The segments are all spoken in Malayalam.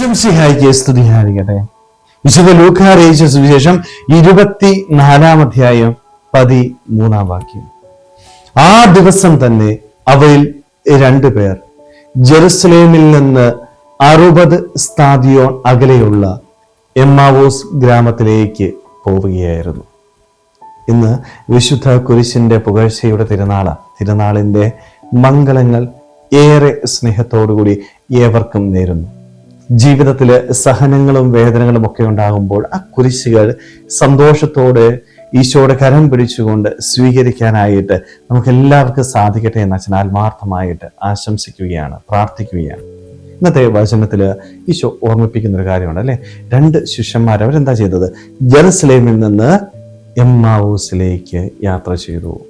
ഈശംസിഹായിക്ക് സ്തുതിയായിരിക്കട്ടെ. വിശുദ്ധ ലൂക്ക അറിയിച്ച സുവിശേഷം ഇരുപത്തി നാലാം അധ്യായം പതിമൂന്നാം വാക്യം. ആ ദിവസം തന്നെ അവയിൽ രണ്ടു പേർ ജെറുസലേമിൽ നിന്ന് അറുപത് സ്ഥാദിയോൺ അകലെയുള്ള എമ്മാവോസ് ഗ്രാമത്തിലേക്ക് പോവുകയായിരുന്നു. ഇന്ന് വിശുദ്ധ കുരിശിന്റെ പുകഴ്ചയുടെ തിരുനാള. തിരുനാളിന്റെ മംഗളങ്ങൾ ഏറെ സ്നേഹത്തോടുകൂടി ഏവർക്കും നേരുന്നു. ജീവിതത്തിൽ സഹനങ്ങളും വേദനകളും ഒക്കെ ഉണ്ടാകുമ്പോൾ ആ കുരിശുകൾ സന്തോഷത്തോടെ ഈശോയുടെ കരം പിടിച്ചുകൊണ്ട് സ്വീകരിക്കാനായിട്ട് നമുക്ക് എല്ലാവർക്കും സാധിക്കട്ടെ എന്ന് അച്ഛൻ ആത്മാർത്ഥമായിട്ട് ആശംസിക്കുകയാണ് പ്രാർത്ഥിക്കുകയാണ്. ഇന്നത്തെ വചനത്തിൽ ഈശോ ഓർമ്മിപ്പിക്കുന്ന ഒരു കാര്യമാണ് അല്ലെ? രണ്ട് ശിഷ്യന്മാർ അവരെന്താ ചെയ്തത്? ജെറുസലേമിൽ നിന്ന് എമ്മാവൂസിലേക്ക് യാത്ര ചെയ്തു.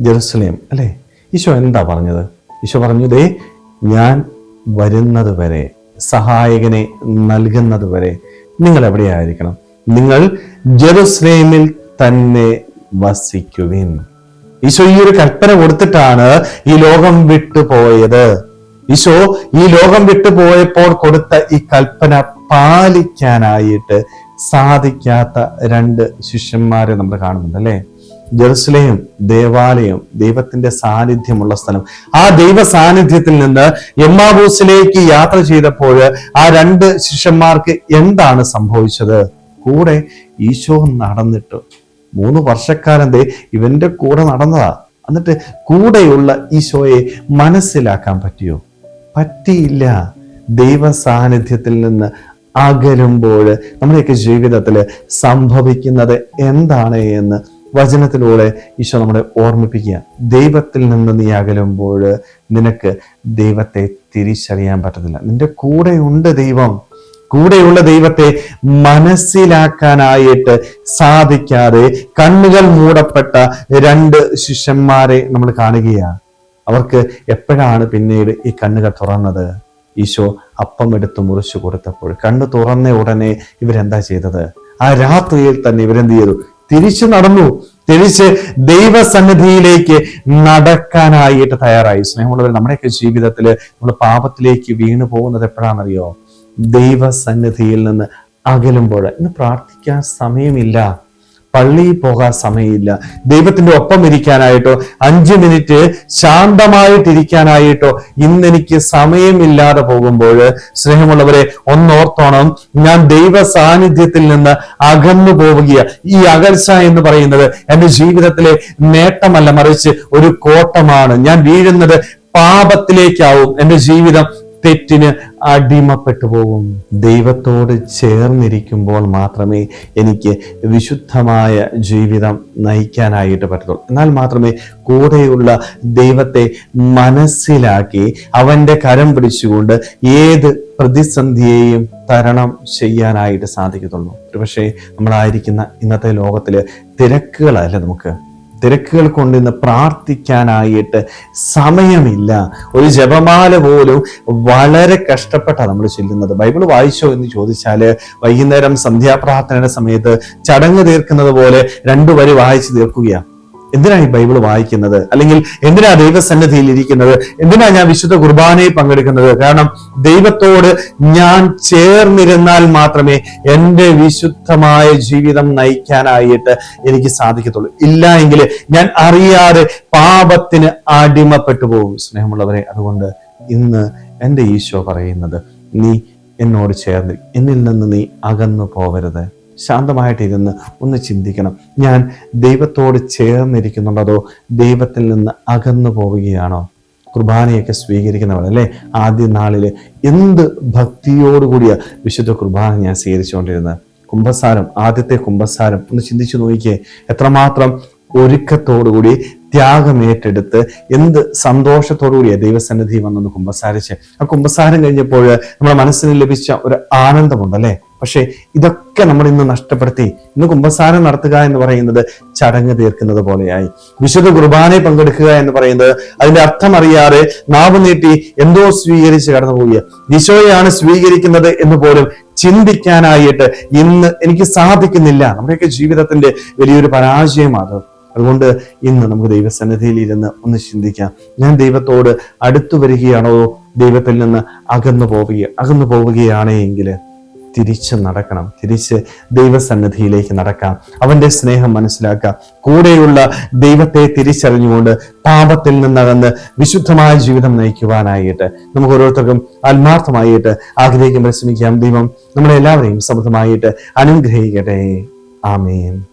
ജെറുസലേം അല്ലേ? ഈശോ എന്താ പറഞ്ഞത്? ഈശോ പറഞ്ഞു ദേ ഞാൻ വരുന്നത് വരെ സഹായകനെ നൽകുന്നത് വരെ നിങ്ങൾ എവിടെയായിരിക്കണം? നിങ്ങൾ ജെറുസലേമിൽ തന്നെ വസിക്കുവിൻ. ഈശോ ഈ ഒരു കൽപ്പന കൊടുത്തിട്ടാണ് ഈ ലോകം വിട്ടു പോയത്. ഈശോ ഈ ലോകം വിട്ടുപോയപ്പോൾ കൊടുത്ത ഈ കൽപ്പന പാലിക്കാനായിട്ട് സാധിക്കാത്ത രണ്ട് ശിഷ്യന്മാരെ നമ്മൾ കാണുന്നുണ്ട് അല്ലെ? ജെറുസലേം ദേവാലയം ദൈവത്തിന്റെ സാന്നിധ്യമുള്ള സ്ഥലം. ആ ദൈവ സാന്നിധ്യത്തിൽ നിന്ന് എമ്മാബൂസിലേക്ക് യാത്ര ചെയ്തപ്പോൾ ആ രണ്ട് ശിഷ്യന്മാർക്ക് എന്താണ് സംഭവിച്ചത്? കൂടെ ഈശോ നടന്നിട്ട്. മൂന്ന് വർഷക്കാലം ഇവന്റെ കൂടെ നടന്നതാ. എന്നിട്ട് കൂടെയുള്ള ഈശോയെ മനസ്സിലാക്കാൻ പറ്റിയോ? പറ്റിയില്ല. ദൈവ സാന്നിധ്യത്തിൽ നിന്ന് അകലുമ്പോൾ നമ്മുടെയൊക്കെ ജീവിതത്തിൽ സംഭവിക്കുന്നത് എന്താണ് എന്ന് വചനത്തിലൂടെ ഈശോ നമ്മളെ ഓർമ്മിപ്പിക്കുക. ദൈവത്തിൽ നിന്ന് നീ അകലുമ്പോൾ നിനക്ക് ദൈവത്തെ തിരിച്ചറിയാൻ പറ്റത്തില്ല. നിന്റെ കൂടെയുണ്ട് ദൈവം. കൂടെയുള്ള ദൈവത്തെ മനസ്സിലാക്കാനായിട്ട് സാധിക്കാതെ കണ്ണുകൾ മൂടപ്പെട്ട രണ്ട് ശിഷ്യന്മാരെ നമ്മൾ കാണുകയാണ്. അവർക്ക് എപ്പോഴാണ് പിന്നീട് ഈ കണ്ണുകൾ തുറന്നത്? ഈശോ അപ്പം എടുത്ത് മുറിച്ചു കൊടുത്തപ്പോൾ കണ്ണു തുറന്ന ഉടനെ ഇവരെന്താ ചെയ്തത്? ആ രാത്രിയിൽ തന്നെ ഇവരെന്ത് ചെയ്തു? തിരിച്ചു നടന്നു. തിരിച്ച് ദൈവസന്നിധിയിലേക്ക് നടക്കാനായിട്ട് തയ്യാറായി. സ്നേഹമുള്ളവർ നമ്മുടെയൊക്കെ ജീവിതത്തിൽ നമ്മൾ പാപത്തിലേക്ക് വീണു പോകുന്നത് എപ്പോഴാണെന്നറിയോ? ദൈവസന്നിധിയിൽ നിന്ന് അകലുമ്പോൾ. ഇന്ന് പ്രാർത്ഥിക്കാൻ സമയമില്ല. പള്ളിയിൽ പോകാൻ സമയമില്ല. ദൈവത്തിന്റെ ഒപ്പം ഇരിക്കാനായിട്ടോ അഞ്ച് മിനിറ്റ് ശാന്തമായിട്ടിരിക്കാനായിട്ടോ ഇന്ന് എനിക്ക് സമയമില്ലാതെ പോകുമ്പോൾ സ്നേഹമുള്ളവരെ ഒന്നോർത്തോണം. ഞാൻ ദൈവ സാന്നിധ്യത്തിൽ നിന്ന് അകന്നു പോവുക ഈ അകൽച്ച എന്ന് പറയുന്നത് എന്റെ ജീവിതത്തിലെ നേട്ടമല്ല മറിച്ച് ഒരു കോട്ടമാണ്. ഞാൻ വീഴുന്നത് പാപത്തിലേക്കാവും എന്റെ ജീവിതം. തെറ്റിന് അടിമപ്പെട്ടു പോകും. ദൈവത്തോട് ചേർന്നിരിക്കുമ്പോൾ മാത്രമേ എനിക്ക് വിശുദ്ധമായ ജീവിതം നയിക്കാനായിട്ട് പറ്റത്തുള്ളൂ. എന്നാൽ മാത്രമേ കൂടെയുള്ള ദൈവത്തെ മനസ്സിലാക്കി അവന്റെ കരം പിടിച്ചുകൊണ്ട് ഏത് പ്രതിസന്ധിയെയും തരണം ചെയ്യാനായിട്ട് സാധിക്കത്തുള്ളൂ. ഒരുപക്ഷെ നമ്മളായിരിക്കുന്ന ഇന്നത്തെ ലോകത്തിൽ തിരക്കുകളല്ല നമുക്ക്? തിരക്കുകൾ കൊണ്ട് ഇന്ന് പ്രാർത്ഥിക്കാനായിട്ട് സമയമില്ല. ഒരു ജപമാല പോലും വളരെ കഷ്ടപ്പെട്ടാണ് നമ്മൾ ചെല്ലുന്നത്. ബൈബിൾ വായിച്ചോ എന്ന് ചോദിച്ചാൽ വൈകുന്നേരം സന്ധ്യാപ്രാർത്ഥനയുടെ സമയത്ത് ചടങ്ങ് തീർക്കുന്നത് പോലെ രണ്ടു വരി വായിച്ചു തീർക്കുകയാണ് എന്തിനാണ് ഈ ബൈബിൾ വായിക്കുന്നത്? അല്ലെങ്കിൽ എന്തിനാ ദൈവസന്നിധിയിൽ ഇരിക്കുന്നത്? എന്തിനാ ഞാൻ വിശുദ്ധ കുർബാനയിൽ പങ്കെടുക്കുന്നത്? കാരണം ദൈവത്തോട് ഞാൻ ചേർന്നിരുന്നാൽ മാത്രമേ എന്റെ വിശുദ്ധമായ ജീവിതം നയിക്കാനായിട്ട് എനിക്ക് സാധിക്കത്തുള്ളൂ. ഇല്ല എങ്കിൽ ഞാൻ അറിയാതെ പാപത്തിന് അടിമപ്പെട്ടു പോകും. സ്നേഹമുള്ളവരെ അതുകൊണ്ട് ഇന്ന് എന്റെ ഈശോ പറയുന്നത് നീ എന്നോട് ചേർന്ന് എന്നിൽ നിന്ന് നീ അകന്നു പോവരുത്. ശാന്തമായിട്ടിരുന്ന് ഒന്ന് ചിന്തിക്കണം. ഞാൻ ദൈവത്തോട് ചേർന്നിരിക്കുന്നുണ്ടോ ദൈവത്തിൽ നിന്ന് അകന്നു പോവുകയാണോ? കുർബാനയൊക്കെ സ്വീകരിക്കുന്നവർ അല്ലേ? ആദ്യ നാളിൽ എന്ത് ഭക്തിയോടുകൂടിയ വിശുദ്ധ കുർബാന ഞാൻ സ്വീകരിച്ചുകൊണ്ടിരുന്നത്? കുംഭസാരം ആദ്യത്തെ കുംഭസാരം ഒന്ന് ചിന്തിച്ചു നോക്കിയേ എത്രമാത്രം ഒരുക്കത്തോടുകൂടി ത്യാഗം ഏറ്റെടുത്ത് എന്ത് സന്തോഷത്തോടുകൂടിയ ദൈവസന്നിധി വന്നൊന്ന് കുമ്പസാരിച്ച് ആ കുമ്പസാരം കഴിഞ്ഞപ്പോൾ നമ്മുടെ മനസ്സിന് ലഭിച്ച ഒരു ആനന്ദമുണ്ടല്ലേ പക്ഷേ ഇതൊക്കെ നമ്മൾ ഇന്ന് നഷ്ടപ്പെടുത്തി. ഇന്ന് കുമ്പസാരം നടത്തുക എന്ന് പറയുന്നത് ചടങ്ങ് തീർക്കുന്നത് പോലെയായി. വിശുദ്ധ കുർബാനയെ പങ്കെടുക്കുക എന്ന് പറയുന്നത് അതിന്റെ അർത്ഥം അറിയാതെ നാവ് നീട്ടി എന്തോ സ്വീകരിച്ച് കടന്നു പോവുക ഈശോയാണ് സ്വീകരിക്കുന്നത് എന്ന് പോലും ചിന്തിക്കാനായിട്ട് ഇന്ന് എനിക്ക് സാധിക്കുന്നില്ല. നമ്മുടെയൊക്കെ ജീവിതത്തിന്റെ വലിയൊരു പരാജയമാണ് അതുകൊണ്ട് ഇന്ന് നമുക്ക് ദൈവസന്നിധിയിൽ ഇരുന്ന് ഒന്ന് ചിന്തിക്കാം. ഞാൻ ദൈവത്തോട് അടുത്തു വരികയാണോ? ദൈവത്തിൽ നിന്ന് അകന്നു പോവുക അകന്നു പോവുകയാണ് എങ്കിൽ തിരിച്ച് നടക്കണം. തിരിച്ച് ദൈവസന്നിധിയിലേക്ക് നടക്കാം. അവന്റെ സ്നേഹം മനസ്സിലാക്കാം. കൂടെയുള്ള ദൈവത്തെ തിരിച്ചറിഞ്ഞുകൊണ്ട് പാപത്തിൽ നിന്നകന്ന് വിശുദ്ധമായ ജീവിതം നയിക്കുവാനായിട്ട് നമുക്ക് ഓരോരുത്തർക്കും ആത്മാർത്ഥമായിട്ട് ആഗ്രഹിക്കാൻ പരിശ്രമിക്കാം ദൈവം നമ്മളെല്ലാവരെയും സമൃദ്ധമായിട്ട് അനുഗ്രഹിക്കട്ടെ. ആമേൻ.